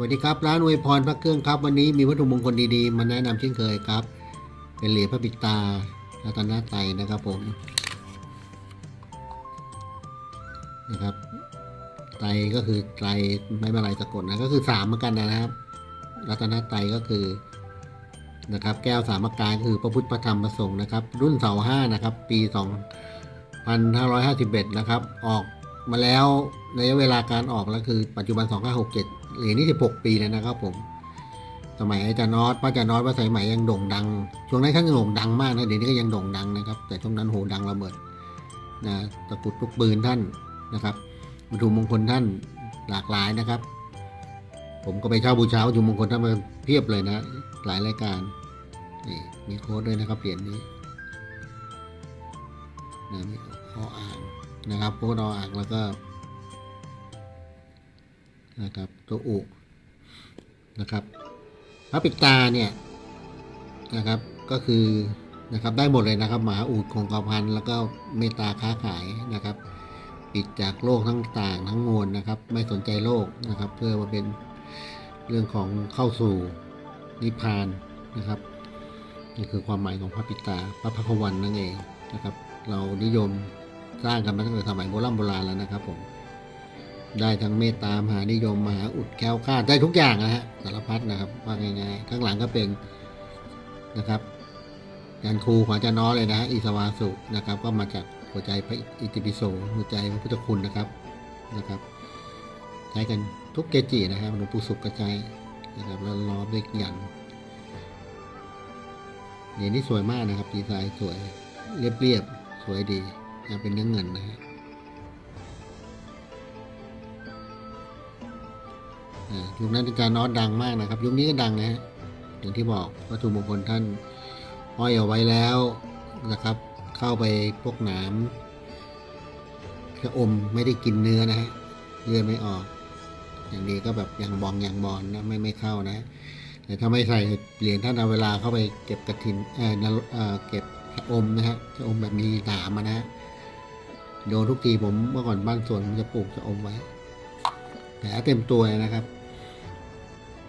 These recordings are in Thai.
วัสดีครับ ร้านอวยพรพระเครื่องครับ วันนี้มีวัตถุมงคลดีๆ มาแนะนำเช่นเคยครับ เป็นเหรียญพระปิดตารัตนไตรัยนะครับผมนะครับไตรก็คือไตรไม่เป็นไรสะกดนะก็คือสามเหมือนกันนะครับ รัตนไตรัยก็คือนะครับ แก้วสามประการก็คือพระพุทธพระธรรมพระสงฆ์นะครับ รุ่นเสาห้านะครับ ปีสองพันห้าร้อยห้าสิบเอ็ดนะครับ ออก มาแล้วระยะเวลาการออกแล้วคือปัจจุบัน 2567เหรียญนี้16 ปีแล้วนะครับผม สมัยอาจารย์นอตพระอาจารย์นอตพระสายไหมยังโด่งดัง ช่วงนั้นท่านยังโด่งดังมากนะเดี๋ยวนี้ก็ยังโด่งดังนะครับ แต่ช่วงนั้นโหดังระเบิดนะตะกุดลูกปืนท่านนะครับวัตถุมงคลท่านหลากหลายนะครับ ผมก็ไปเช่าบูชาวัตถุมงคลท่านมาเพียบเลยนะ หลายรายการนี่มีโค้ดด้วยนะครับเหรียญนี้นะมีข้ออ่าง นะครับโค้ดออ่างแล้วก็นะครับตัวอุนะครับพระปิตาเนี่ยนะครับก็คือนะครับได้หมดเลยนะครับ หมาอูดคงกระพันแล้วก็เมตตาค้าขายนะครับ ปิดจากโลกทั้งต่างทั้งมวลนะครับ ไม่สนใจโลกนะครับ เพื่อมาเป็นเรื่องของเข้าสู่นิพพานนะครับนี่คือความหมายของพระปิตาพระพักวันนั่นเองนะครับ เรานิยม สร้างกันมาตั้งแต่สมัยโบราณโบราณแล้วนะครับผม ได้ทั้งเมตตามหานิยมมหาอุดแคล้วคลาดได้ทุกอย่างนะฮะสารพัดนะครับว่าง่ายๆข้างหลังก็เป็นนะครับการครูของอาจารย์น้อเลยนะฮะอิสวาสุนะครับ ก็มาจากหัวใจพระอิติปิโสหัวใจพระพุทธคุณนะครับนะครับ ใช้กันทุกเกจินะครับหลวงปู่สุขก็ใช้นะครับแล้วล้อมด้วยยันเหรียญนี้สวยมากนะครับดีไซน์สวยเรียบๆสวยดี นะเป็นเนื้อเงินนะฮะยุคนั้นอาจารย์นอตดังมากนะครับ ยุคนี้ก็ดังนะฮะอย่างที่บอกวัตถุมงคลท่านห้อยเอาไว้แล้วนะครับ เข้าไปพวกหนามกระอมไม่ได้กินเนื้อนะฮะเลือดไม่ออก อย่างนี้ก็แบบยังบองยังบอลนะไม่ไม่เข้านะ แต่ถ้าไม่ใส่เหรียญท่านเอาเวลาเข้าไปเก็บกระถินเออเออเก็บอมนะฮะชะอมแบบมีหนามนะฮะ โดนทุกทีผมเมื่อก่อนบ้านสวนผมจะปลูกชะอมไว้แผลเต็มตัวนะครับ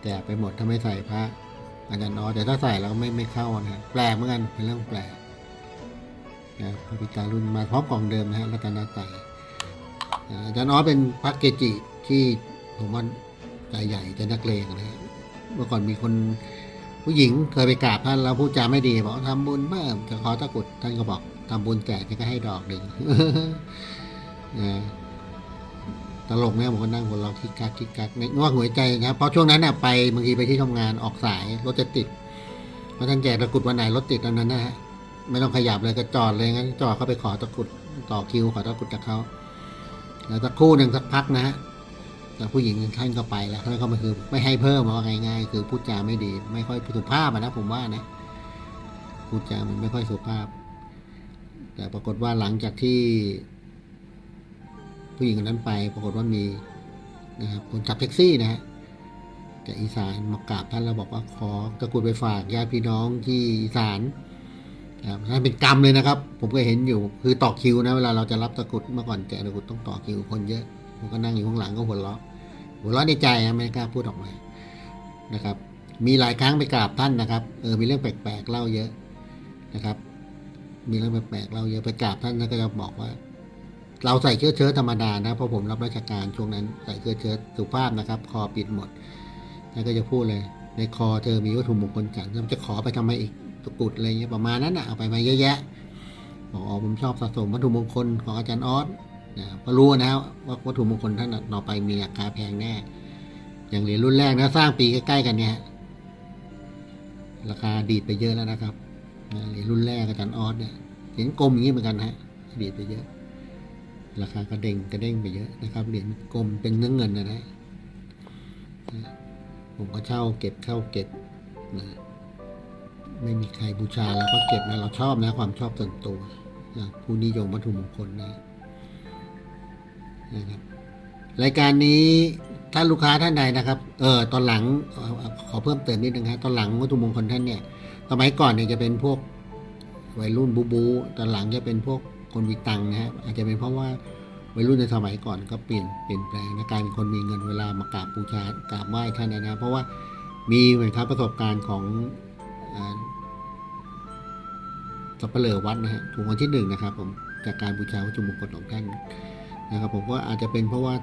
แก่ไปหมดถ้าไม่ใส่พระอาจารย์นอแต่ถ้าใส่แล้วไม่ไม่เข้านะแปลกเหมือนกันเป็นเรื่องแปลกนะพระพิตารุ่นมาพร้อมกล่องเดิมนะฮะรัตนไตรัยอ่าอาจารย์นอเป็นพระเกจิที่ผมว่าใจใหญ่ใจนักเลงนะฮะเมื่อก่อนมีคน ผู้หญิงเคยไปกราบท่านแล้วพูดจาไม่ดีบอกทำบุญเมื่อจะขอตะกรุดท่านก็บอกทำบุญแจกก็ให้ดอกหนึ่งตลกเนี่ยผมก็นั่งหัวเราคิกคักคิกคักในว่าหัวใจนะครับเพราะช่วงนั้นน่ะไปบางทีไปที่ทำงานออกสายรถจะติดเพราะท่านแจกตะกรุดวันไหนรถติดตอนนั้นนะฮะไม่ต้องขยับเลยก็จอดเลยงั้นจอดเข้าไปขอตะกรุดต่อคิวขอตะกรุดจากเขาแล้วสักคู่หนึ่งสักพักนะฮะ แต่ผู้หญิงท่านก็ไปแล้วท่านก็มาคือ ไม่ให้เพิ่มว่าง่ายๆ คือพูดจาไม่ดี ไม่ค่อยสุภาพนะผมว่านะพูดจามันไม่ค่อยสุภาพ แต่ปรากฏว่าหลังจากที่ ผู้หญิงคนนั้นไป ปรากฏว่ามีนะครับคนขับแท็กซี่นะฮะจากอีสานมากราบท่านแล้วบอกว่าขอตะกุดไปฝากญาติพี่น้องที่อีสานครับท่านเป็นกรรมเลยนะครับ ผมก็เห็นอยู่คือต่อคิวนะเวลาเราจะรับตะกุดเมื่อก่อนแจกตะกุดต้องต่อคิวคนเยอะผมก็นั่งอยู่ข้างหลังก็หัวเราะ หัวเราะในใจไม่กล้าพูดออกมานะครับ มีหลายครั้งไปกราบท่านนะครับ เออมีเรื่องแปลกๆเล่าเยอะนะครับ มีเรื่องแปลกๆเล่าเยอะไปกราบท่านท่านก็จะบอกว่า เราใส่เสื้อเชิ้ตธรรมดานะเพราะผมรับราชการช่วงนั้นใส่เสื้อเชิ้ตสุภาพนะครับ คอปิดหมดท่านก็จะพูดเลย ในคอเธอมีวัตถุมงคลจันทร์จะขอไปทำไมอีกตะกุดอะไรเงี้ยประมาณนั้นอะเอาไปมาเยอะแยะบอกอ๋อผมชอบสะสมวัตถุมงคลของอาจารย์ออส นะเพราะรู้นะว่าวัตถุมงคลท่านต่อไปมีราคาแพงแน่ อย่างเหรียญรุ่นแรกนะสร้างปีใกล้ๆกันเนี่ยราคาดีดไปเยอะแล้วนะครับเหรียญรุ่นแรกอาจารย์ออสเนี่ยเหรียญกลมอย่างนี้เหมือนกันนะฮะดีดไปเยอะ ราคากระเด้งกระเด้งไปเยอะนะครับเหรียญกลมเป็นเนื้อเงินนะนะนะผมก็เช่าเก็บเข้าเก็บนะไม่มีใครบูชาแล้วก็เก็บนะเราชอบนะความชอบส่วนตัวนะผู้นิยมวัตถุมงคลนะ นะครับรายการนี้ถ้าลูกค้าท่านใดนะครับ เออตอนหลังขอเพิ่มเติมนิดนึงครับตอนหลังวัตถุมงคลท่านเนี่ยสมัยก่อนเนี่ยจะเป็นพวกวัยรุ่นบูบู ตอนหลังจะเป็นพวกคนมีตังค์นะฮะอาจจะเป็นเพราะว่าวัยรุ่นในสมัยก่อนก็เปลี่ยนเปลี่ยนแปลงนะกายเป็นคนมีเงินเวลามากราบบูชากราบไหว้ท่านนะเพราะว่ามีเหมือนครับประสบการณ์ของอ่าสับเปลือวัดนะฮะถูกวันที่หนึ่งนะครับ ผมจากการบูชาวัตถุมงคลของท่าน นะครับผมว่าอาจจะเป็นเพราะว่า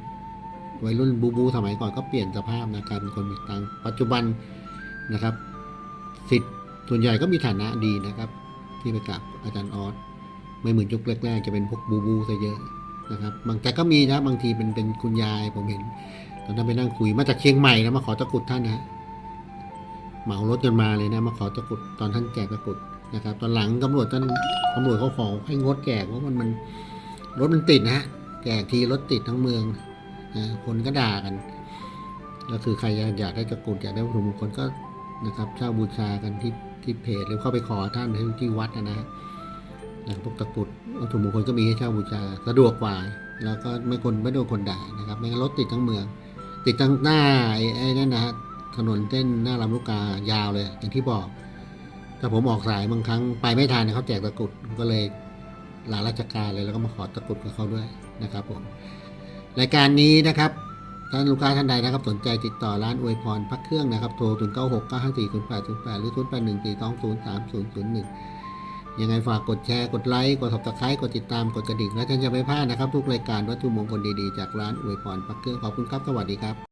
วัยรุ่นบูบูสมัยก่อนก็เปลี่ยนสภาพนะกายเป็นคนมีตังปัจจุบันนะครับสิทธิ์ส่วนใหญ่ก็มีฐานะดีนะครับ ที่ไปกราบอาจารย์ออสไม่เหมือนยุคแรกๆจะเป็นพวกบูบูซะเยอะนะครับบางแต่ก็มีนะบางทีเป็นเป็นคุณยายผมเห็นตอนนั้นไปนั่งคุยมาจากเชียงใหม่นะมาขอตะกรุดท่านนะเหมารถจนมาเลยนะมาขอตะกรุดตอนท่านแจกตะกรุดนะครับ ตอนหลังตำรวจท่านตำรวจเขาขอให้งดแจกเพราะมันมันรถมันติดนะฮะ แจกทีรถติดทั้งเมืองนะคนก็ด่ากัน ก็คือใครอยากได้ตะกรุดอยากได้วัตถุมงคลก็นะครับเช่าบูชากันที่ที่เพจหรือเข้าไปขอท่านที่ที่วัดนะนะนะพวกตะกรุดวัตถุมงคลก็มีให้เช่าบูชาสะดวกกว่า แล้วก็ไม่คนไม่โดนคนด่านะครับไม่งั้นรถติดทั้งเมือง ติดทั้งหน้าไอ้ไอ้นั่นนะฮะถนนเส้นหน้าลำลูกกายาวเลย อย่างที่บอกถ้าผมออกสายบางครั้งไปไม่ทันเขาแจกตะกรุดก็เลยลาราชการเลยแล้วก็มาขอตะกรุดกับเขาด้วย นะครับผมรายการนี้นะครับท่านลูกค้าท่านใดนะครับ สนใจติดต่อร้านอวยพรพักเครื่องนะครับ โทร 0 9 6 9 5 4 0 8 0 8 หรือ 0 8 1 4 2 0 3 0 0 1 ยังไงฝากกดแชร์ กดไลค์ กด subscribe กดติดตาม กดกระดิ่ง และท่านจะไม่พลาดนะครับ ทุกรายการวัตถุมงคลดีๆ จากร้านอวยพรพักเครื่อง ขอบคุณครับ สวัสดีครับ